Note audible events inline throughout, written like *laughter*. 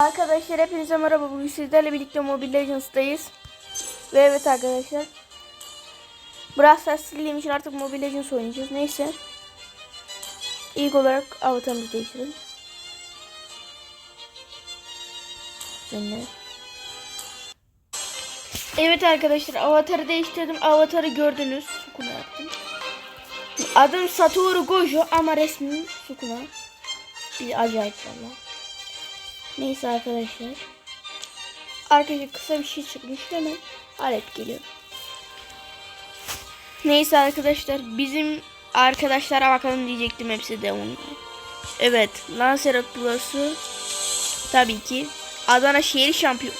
Arkadaşlar hepinize merhaba. Bugün sizlerle birlikte Mobile Legends'dayız. Ve evet arkadaşlar. Brawl Stars için artık Mobile Legends oynayacağız. Neyse. İlk olarak avatarımızı değiştirelim. Şöyle. Evet arkadaşlar avatarı değiştirdim. Avatarı gördünüz. Sukuna yaptım. Adım Satoru Gojo ama resmim Sukuna. Bir acayip valla. Neyse arkadaşlar. Arkadaşlar kısa bir şey çıkmış hemen alet geliyor. Neyse arkadaşlar bizim arkadaşlara bakalım diyecektim hepsi de onlar. Evet Lancelot Plus'u tabii ki Adana şehir şampiyon.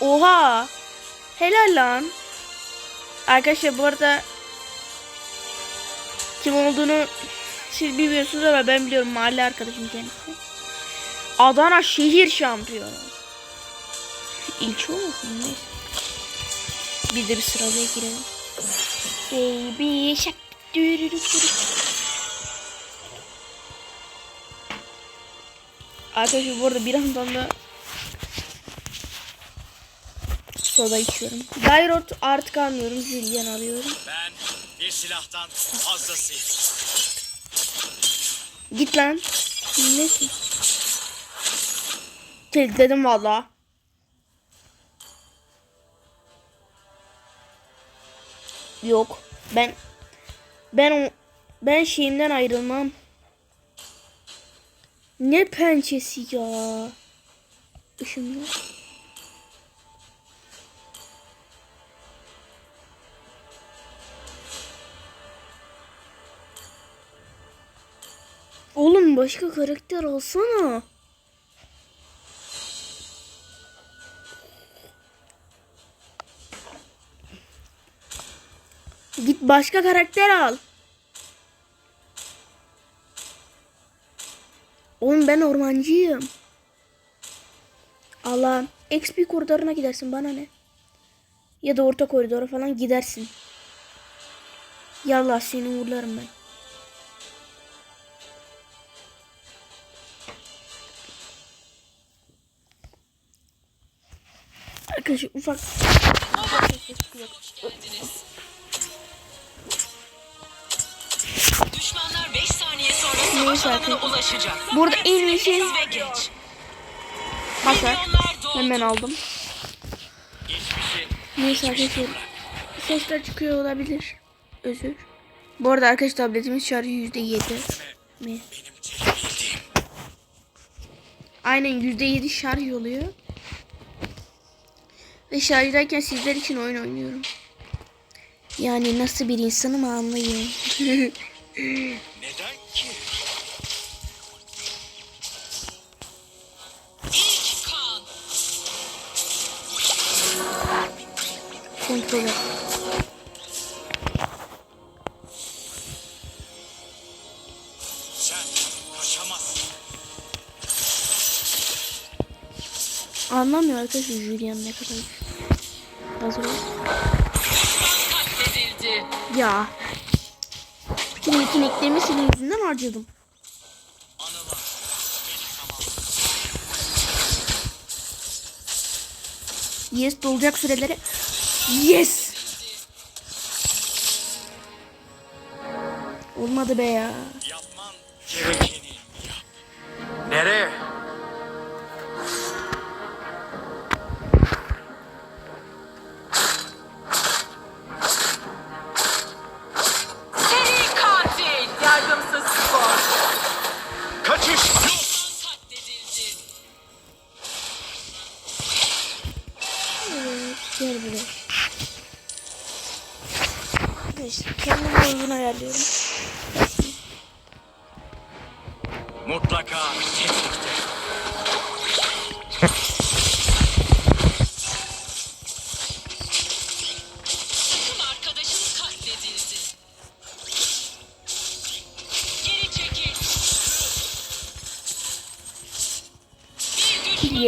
Oha! Helal lan. Arkadaşlar bu arada kim olduğunu siz bilmiyorsunuz ama ben biliyorum mahalle arkadaşım kendisi. Adana şehir şampiyonu. İlçe olmasın neyse. Biz de bir sıralaya girelim. Baby şak. Arkadaşlar bu arada bir yandan da soda içiyorum. Dairot artık almıyorum. Julian alıyorum. Ben bir silahtan fazlasıyım. Git lan. Nesin? Dedim valla. Yok. Ben ben ben şeyimden ayrılmam. Ne pençesi ya. Işınlı. Oğlum başka karakter alsana. Başka karakter al. Oğlum ben ormancıyım. Allah XP koridoruna gidersin bana ne? Ya da orta koridora falan gidersin. Yallah seni uğurlarım ben. Arkadaşlar ufak Düşmanlar arkadaşlar. Burada en iyi Ve geç. hasar. Hemen aldım. Neyse arkadaşlar. Sesler çıkıyor olabilir. Özür. Bu arada arkadaş tabletimiz şarjı yüzde yedi. Mi? Aynen yüzde yedi şarj oluyor. Ve şarjdayken sizler için oyun oynuyorum. Yani nasıl bir insanım anlayın. *laughs* Kontrol et. Anlamıyor arkadaşlar Julian ne kadar. Hazır ol. Ya. Bütün yeteneklerimi senin yüzünden harcadım. Yes dolacak süreleri. Yes. Olmadı be ya. Nereye?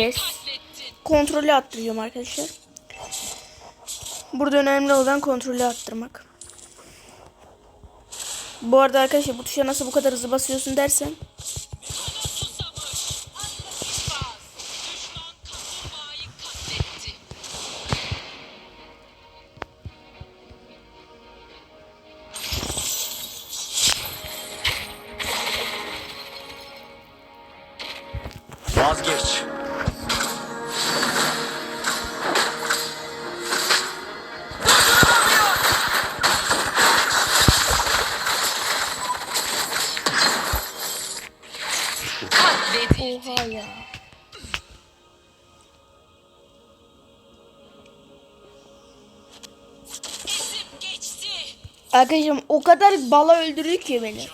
Yes. Kontrolü attırıyorum arkadaşlar. Burada önemli olan kontrolü attırmak. Bu arada arkadaşlar bu tuşa nasıl bu kadar hızlı basıyorsun dersen. Vazgeç. Arkadaşım o kadar bala öldürüyor ki beni.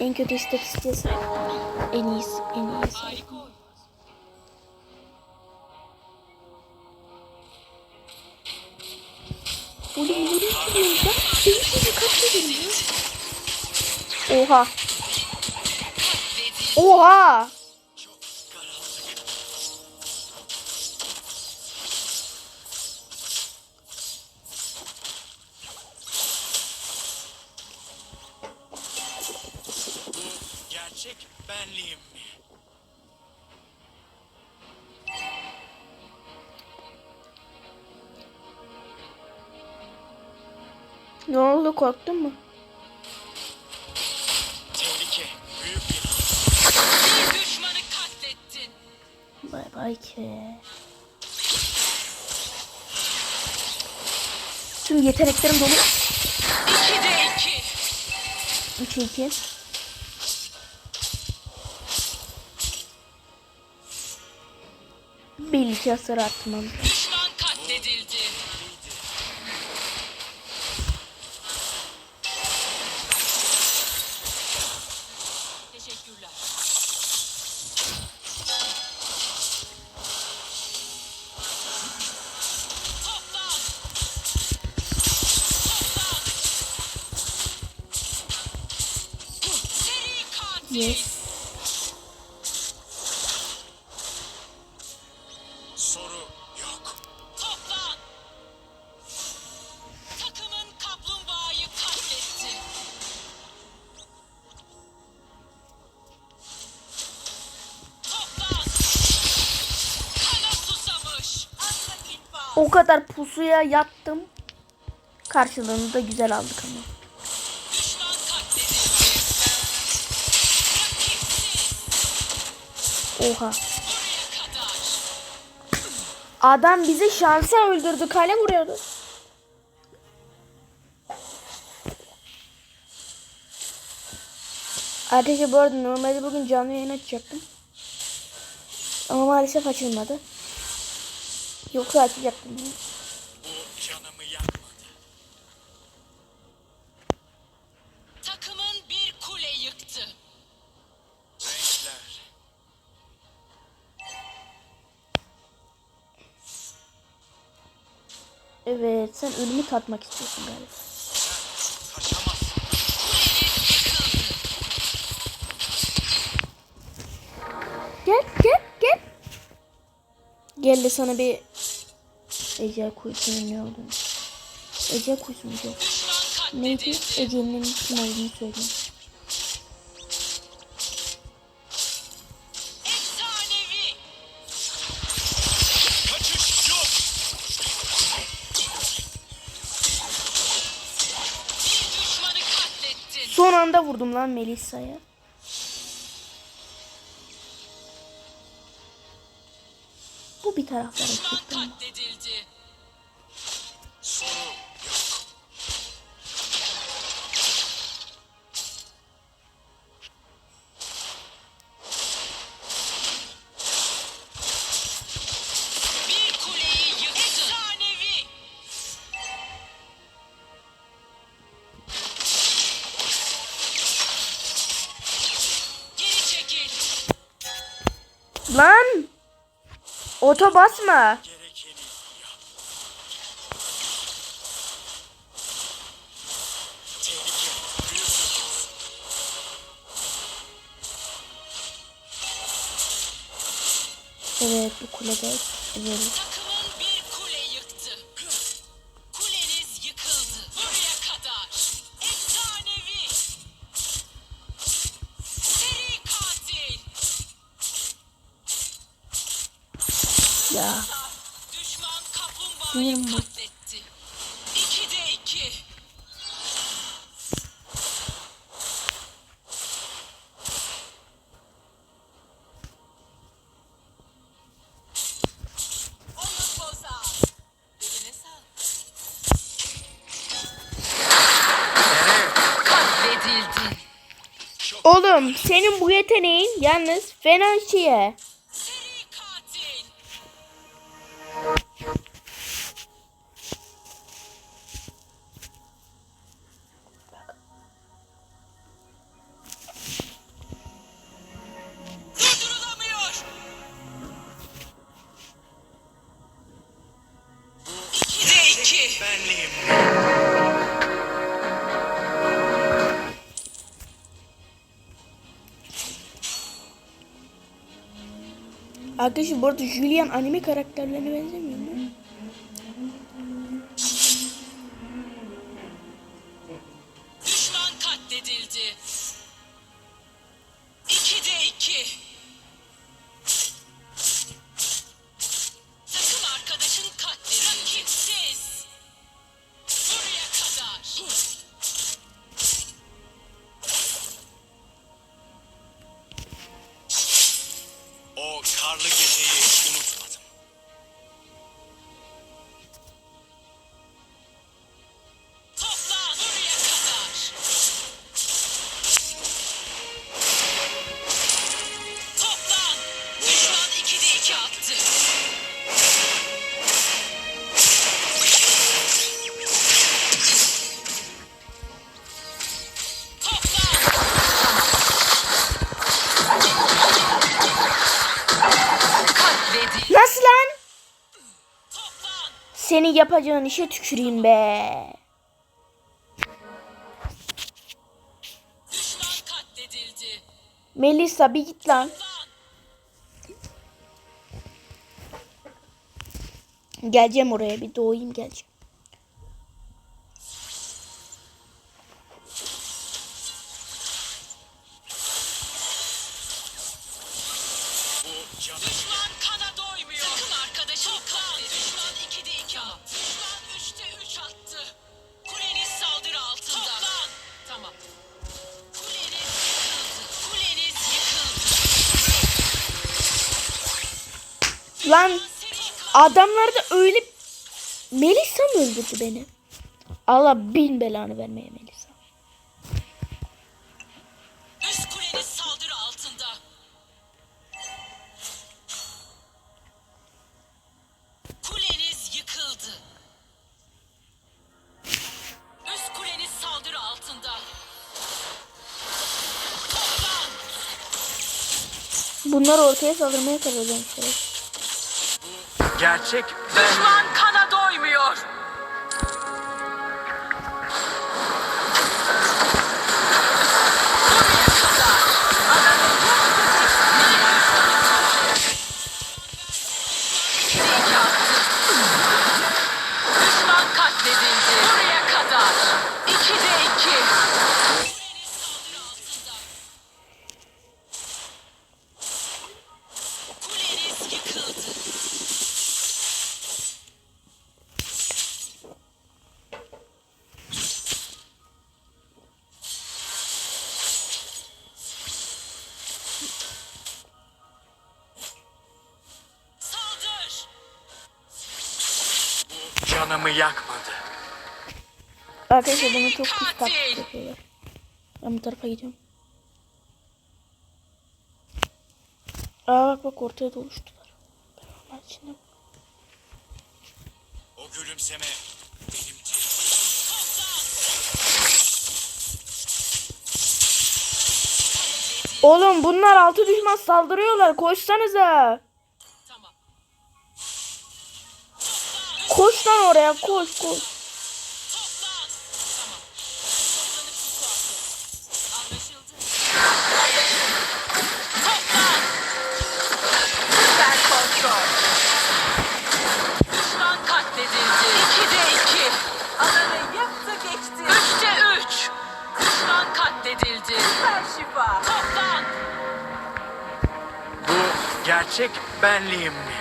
En kötü istatistiğe sahip. En iyisi, en iyisi. Oyun. Oğlum nereye gidiyorsun lan? Deli gibi kaç dedim ya. Oha. Oha. Ne oldu korktun mu? Tehlike büyük bir Bir düşmanı katlettin. Bay bay ki. Tüm yeteneklerim dolu. İki de iki. 3 2. Bir iki hasar atmam. Yes. soru yok. Toplan. Takımın kaplumbağayı katletti. Toplan. Kana susamış. O kadar pusuya yattım. Karşılığını da güzel aldık ama. Oha. Adam bizi şansa öldürdü. Kale vuruyordu. Arkadaşlar bu arada normalde bugün canlı yayın açacaktım. Ama maalesef açılmadı. Yoksa açacaktım. Evet sen ölümü tatmak istiyorsun galiba. Gel gel gel. Gel de sana bir Ecel kuyusunun ne olduğunu. Ecel kuyusu mu yok? Neydi? Ece'nin kim olduğunu söyleyeyim. Vurdum lan Melisa'ya. Bu bir taraflara çıktı Oto basma. Evet bu kulede. Evet. Oğlum senin bu yeteneğin yalnız fena şeye. Arkadaşlar bu arada Julian anime karakterlerine benzemiyor mu? Yapacağın işe tüküreyim be. Melisa bir git. Lan. Geleceğim oraya bir doğayım geleceğim. Adamlar da öyle... Melisa mı öldürdü beni? Allah bin belanı vermeye Melisa. Üst kuleniz saldırı altında. Kuleniz yıkıldı. Üst kuleniz saldırı altında. Bunlar ortaya saldırmaya karar vermişler. Gerçek Düşman Arkadaşlar bana çok pis taktik yapıyorlar. Ben bu tarafa gidiyorum. Aa bak bak ortaya doluştular. Ben onlar içinde O gülümseme benim Oğlum bunlar altı düşman saldırıyorlar. Koşsanıza. Koş lan oraya koş koş. Kontrol. Düşman katledildi. İki de iki. Alanı yaktı geçti. Üçte üç. Düşman katledildi. Süper şifa. Toplan. Bu gerçek benliğim mi?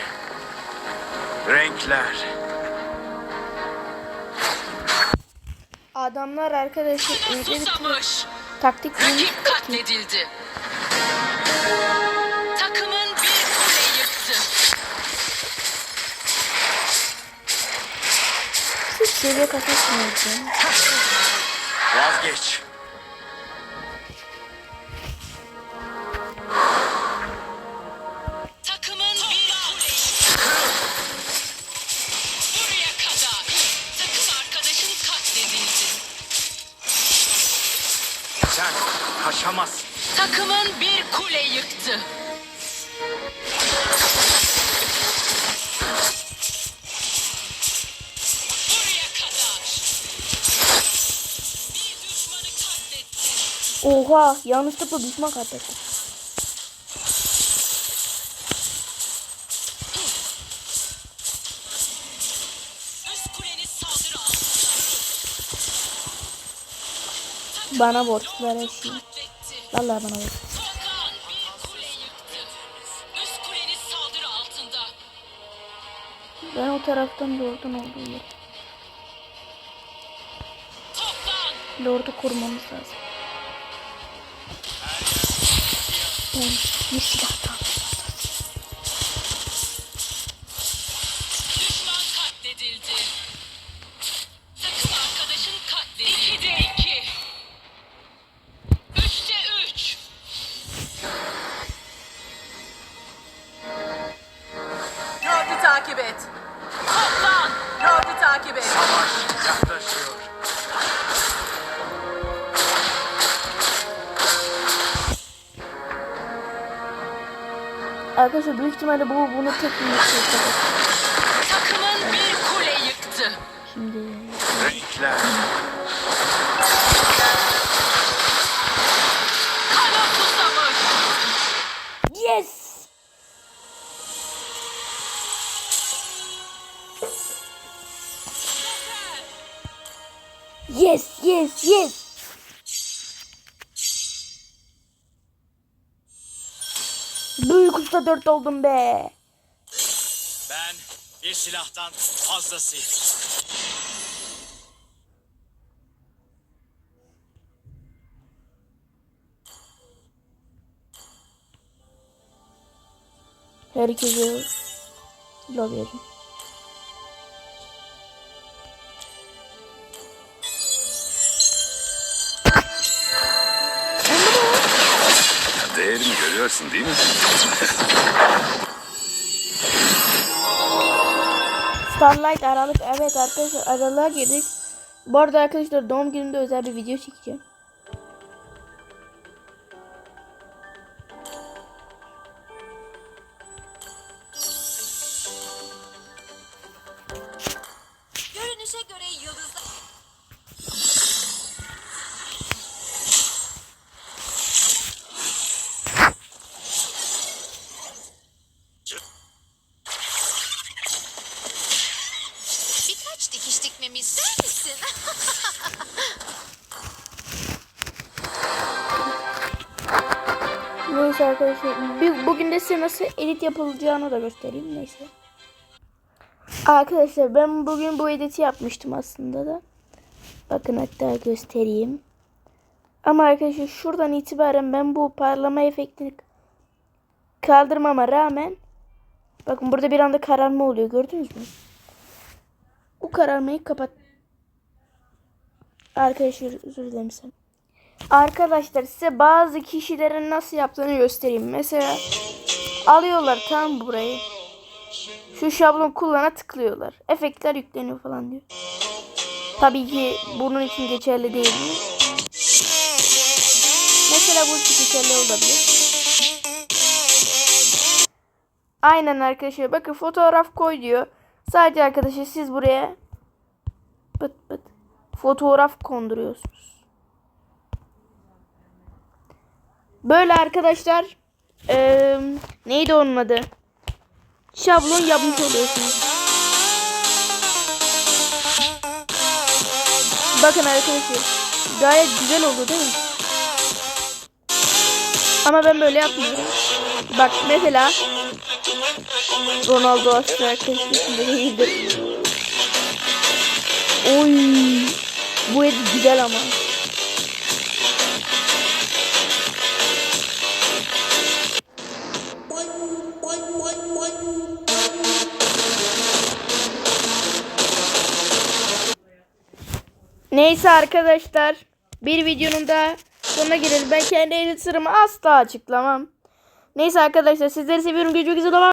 Renkler. Adamlar arkadaşlar susamış. taktik Rakip ki. katledildi. Kasasınız ya. Vazgeç. Yanlışlıkla düşman katlettim. Bana borçlar her şeyi. Vallahi bana borç. Volkan bir kule yıktı. Üst kuleniz saldırı altında. Ben o taraftan Lord'un olduğu yer. Toplan. Lord'u korumamız lazım. Ben bir silahtan. Düşman Arkadaşlar büyük ihtimalle bu bunu tek bir şey Takımın bir kule yıktı. Şimdi Renkler. Kana susamış. Yes! Yes, yes, yes. Usta dört oldum be. Ben bir silahtan fazlasıyım. Herkese lobiyelim. Değerimi görüyorsun değil mi? Starlight Aralık evet arkadaşlar aralığa girdik. Bu arada arkadaşlar doğum günümde özel bir video çekeceğim. Neyse arkadaşlar bugün de size nasıl edit yapılacağını da göstereyim neyse. Arkadaşlar ben bugün bu editi yapmıştım aslında da. Bakın hatta göstereyim. Ama arkadaşlar şuradan itibaren ben bu parlama efektini kaldırmama rağmen bakın burada bir anda kararma oluyor gördünüz mü? Bu kararmayı kapat. Arkadaşlar özür dilerim sen. Arkadaşlar size bazı kişilerin nasıl yaptığını göstereyim. Mesela alıyorlar tam burayı. Şu şablon kullana tıklıyorlar. Efektler yükleniyor falan diyor. Tabii ki bunun için geçerli değil mi? Mesela bu için geçerli olabilir. Aynen arkadaşlar. Bakın fotoğraf koy diyor. Sadece arkadaşlar siz buraya pıt pıt fotoğraf konduruyorsunuz. Böyle arkadaşlar eee, neydi onun adı? Şablon yapmış oluyorsunuz. Bakın arkadaşlar gayet güzel oldu değil mi? Ama ben böyle yapmıyorum. Bak mesela Ronaldo asla arkadaşlar değildir. Oy bu edit güzel ama. Neyse arkadaşlar. Bir videonun da sonuna gelelim. Ben kendi edit sırrımı asla açıklamam. Neyse arkadaşlar sizleri seviyorum. Görüşmek üzere.